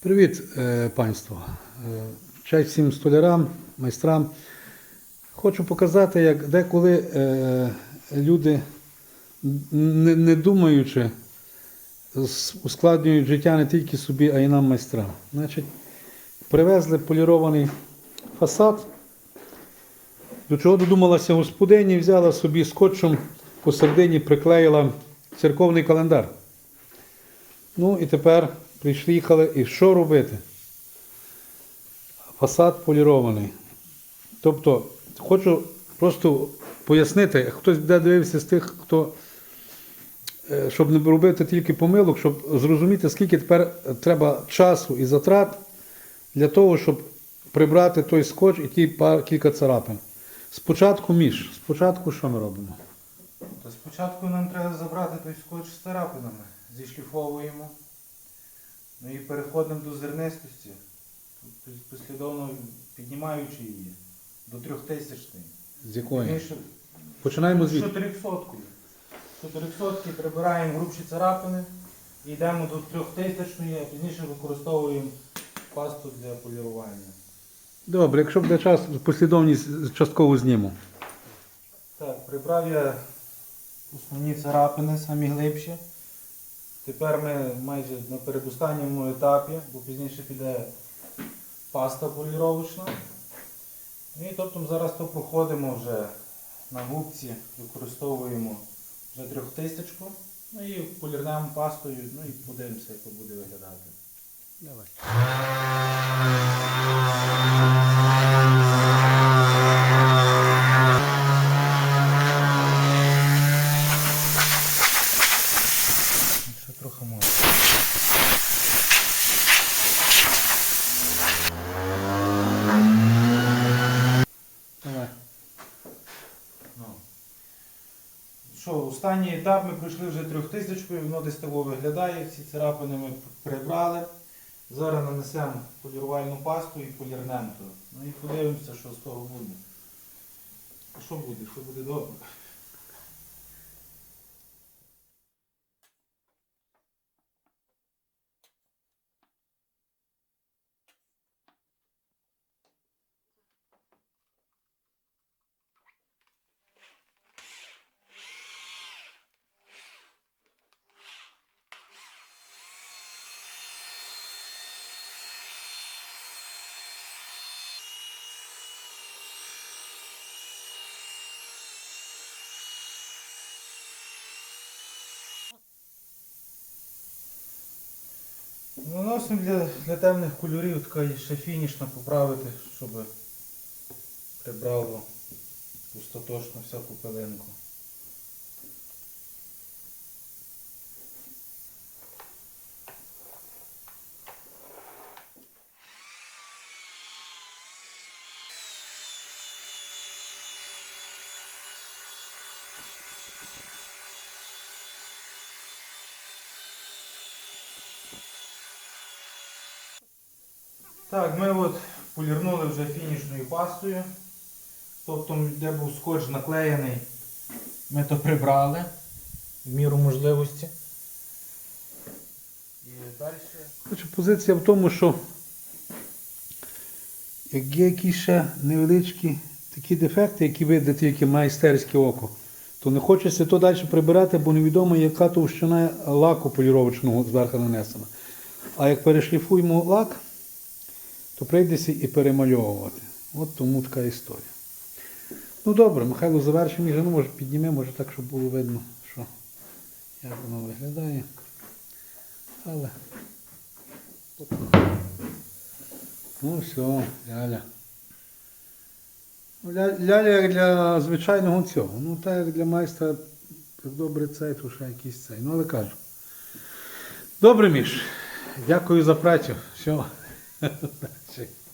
Привіт, е, панство. Е, Честь всім столярам, майстрам. Хочу показати, як деколи е, люди, не думаючи, ускладнюють життя не тільки собі, а й нам майстрам. Значить, привезли полірований фасад. До чого додумалася господині, взяла собі скотчем посередині приклеїла церковний календар. Ну і тепер прийшли, їхали, і що робити? Фасад полірований. Тобто, хочу просто пояснити, хтось буде дивився з тих, хто, е, щоб не робити тільки помилок, щоб зрозуміти, скільки тепер треба часу і затрат для того, щоб прибрати той скотч і ті пар, кілька царапин. Спочатку між. Спочатку що ми робимо? То спочатку нам треба забрати той скотч з царапинами, зішліфовуємо. Ну і переходимо до зернистості, послідовно піднімаючи її до трьохтисячної. З якої? Пізніше Починаємо звідти. чотирьохсоткою. Чотирьохсотки прибираємо грубші царапини і йдемо до трьохтисячної, а пізніше використовуємо пасту для полірування. Добре, якщо буде час, послідовність частково зніму. Так, прибрав я основні царапини, самі глибші. Тепер ми майже на передостанньому етапі, бо пізніше піде паста поліровочна. І тобто зараз то проходимо вже на губці, використовуємо вже трьохтисячку. Ну і полірнемо пастою, ну і подивимося, як то буде виглядати. Давай. Що, останній етап ми пройшли вже трьохтисячкою, воно десь того виглядає, всі царапини ми прибрали. Зараз нанесемо полірувальну пасту і полірнемо. Ну і подивимося, що з того буде. А що буде? Що буде добре? Наносимо для, для темних кольорів така ще фінішна поправити, щоб прибрало остаточно всяку пилинку. Так, ми от полірнули вже фінішною пастою. Тобто, де був скотч наклеєний, ми то прибрали в міру можливості. І далі. Позиція в тому, що як є якісь ще невеличкі такі дефекти, які видно тільки майстерське око, то не хочеться то далі прибирати, бо невідомо, яка товщина лаку поліровочного зверху нанесена. А як перешліфуємо лак, то прийдеться і перемальовувати. От тому така історія. Ну добре, Михайло завершимо вже, ну може піднімемо, може так, щоб було видно, що як воно виглядає. Але Ну все, ляля. Ну, ля- Ляля як для звичайного цього. Ну так як для майстра, як добре цей, то ще якийсь цей. Ну але кажу. Добре, Міш. Дякую за працю. Все. That's it.